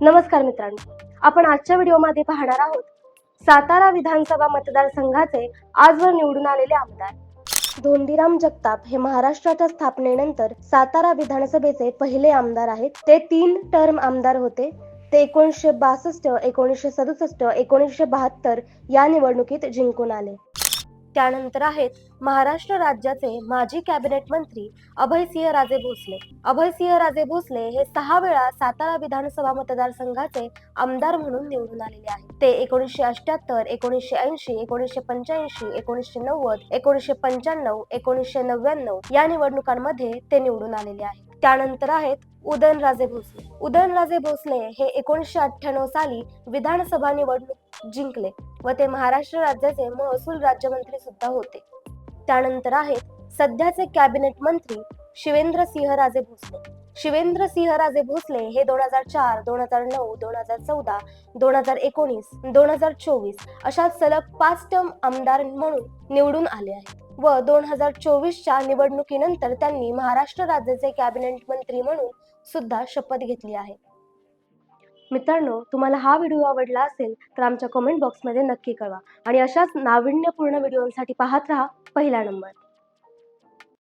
नमस्कार मित्रांनो आपण आजच्या व्हिडिओमध्ये पाहणार आहोत सातारा विधानसभा मतदारसंघाचे आजवर निवडून आलेले आमदार. धोंडीराम जगताप हे महाराष्ट्राच्या स्थापनेनंतर सातारा विधानसभेचे पहिले आमदार आहेत. ते तीन टर्म आमदार होते. ते एकोणीसशे बासष्ट एकोणीसशे सदुसष्ट एकोणीसशे बहात्तर या निवडणुकीत जिंकून आले. त्यानंतर आहेत महाराष्ट्र राज्याचे माजी कॅबिनेट मंत्री अभयसिंह राजे भोसले. अभयसिंह राजे भोसले हे सहा वेळा सातारा विधानसभा मतदारसंघाचे आमदार म्हणून निवडून आलेले आहेत. ते एकोणीसशे अठ्याहत्तर एकोणीसशे ऐंशी एकोणीसशे पंच्याऐंशी एकोणीसशे नव्वद एकोणीसशे पंच्याण्णव एकोणीसशे नव्याण्णव या निवडणुकांमध्ये ते निवडून आलेले आहेत. त्यानंतर आहेत उदयनराजे भोसले. उदयनराजे भोसले हे एकोणीसशे अठ्ठ्याण्णव साली विधानसभा निवडणूक जिंकले व ते महाराष्ट्र राज्याचे महसूल राज्यमंत्री सुद्धा होते. त्यानंतर आहेत सध्याचे कॅबिनेट मंत्री शिवेंद्र सिंहराजे भोसले. शिवेंद्र सिंहराजे भोसले हे दोन हजार चार दोन हजार नऊ दोन हजार चौदा दोन हजार एकोणीस दोन हजार चोवीस अशा सलग पाच टर्म आमदार म्हणून निवडून आले आहेत व दोन हजार चोवीसच्या निवडणुकीनंतर त्यांनी महाराष्ट्र राज्याचे कॅबिनेट मंत्री म्हणून सुद्धा शपथ घेतली आहे. मित्रांनो तुम्हाला हा व्हिडिओ आवडला असेल तर आमच्या कमेंट बॉक्समध्ये नक्की कळवा. आणि अशाच नाविन्यपूर्ण व्हिडिओसाठी पाहत राहा पहिला नंबर.